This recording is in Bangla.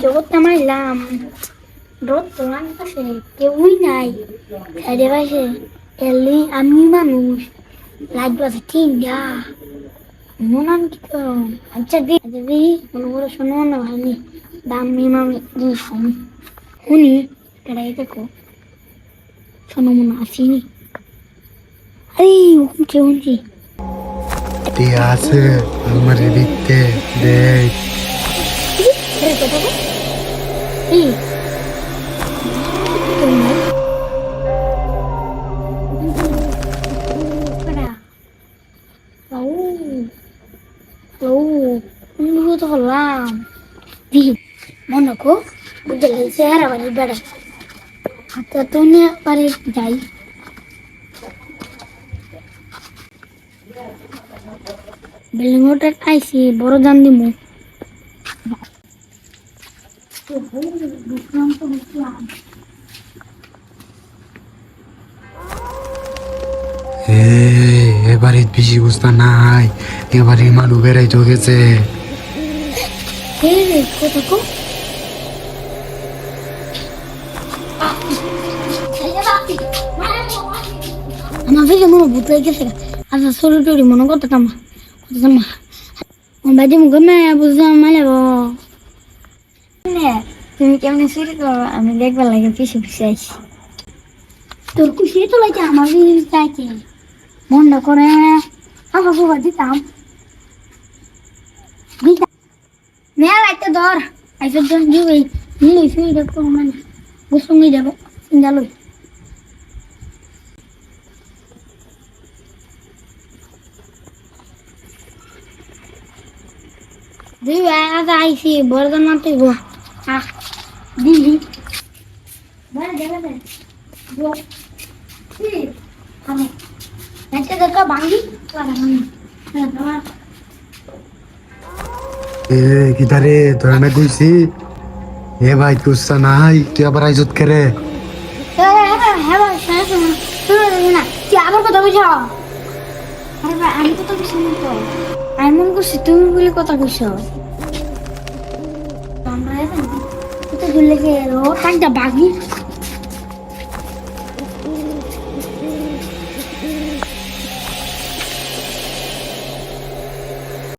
জগৎ নামাইলাম রোদ তো আমার কেউই নাই সাইডে পাশে এলি আমি মানুষ লাইট বাজে ঠিক যা মনান কি তো আচ্ছা দি আচ্ছা দি মনে করে শোনো না আমি দাম মিমাম দি শুন শুনি এটা এই দেখো শোনো মনে আসিনি আরে শুনছি শুনছি আছে আমার দিতে দেখ। এই দি মনে কো বুঝলে চেহারা বাড়ি বেড়া। হাতে তো নিয়ে পারে যাই। বিল্ডিং ওটা আইসি বড় দিমু। বুঝলাম তো এ এবারে বেশি বুঝতা নাই। এবারে মানু বেড়াই তো আমার ফিরে মনে ভূত হয়ে গেছে। আচ্ছা সরু টরি মনে করতাম করতাম আমার বাড়ি মুখে মেয়ে বুঝতে বুঝলাম তুমি কেমন শুরু করো? আমি দেখবার লাগে পিছু পিছু আইসি তোর খুশি তো লাগে আমার চাইছে মনটা করে আমার বাবা দিতাম। মেয়া লাইতে ধর। আইসের জন্য দিবি। নিলে শুয়ে দেখো মানে। গুসুঙ্গি যাব চিন্তা লই। দুই আগে আইসি বরদান মারতে দিদি বল দেবে দে গো কি আমি একটা দেখা ভাঙি পারা আমি হ্যাঁ তোমার এ কিদারে তোরা না কইছি। এ ভাই কুস্তা নাই, তুই আবার আইজত করে হ্যাঁ ভাই শোনো না আমার কথা বুঝো আমি তো তোকে শুনি তো। আমি মনে করছি তুমি বলে কথা কইছো। গুলে কে রো কাজটা বাগি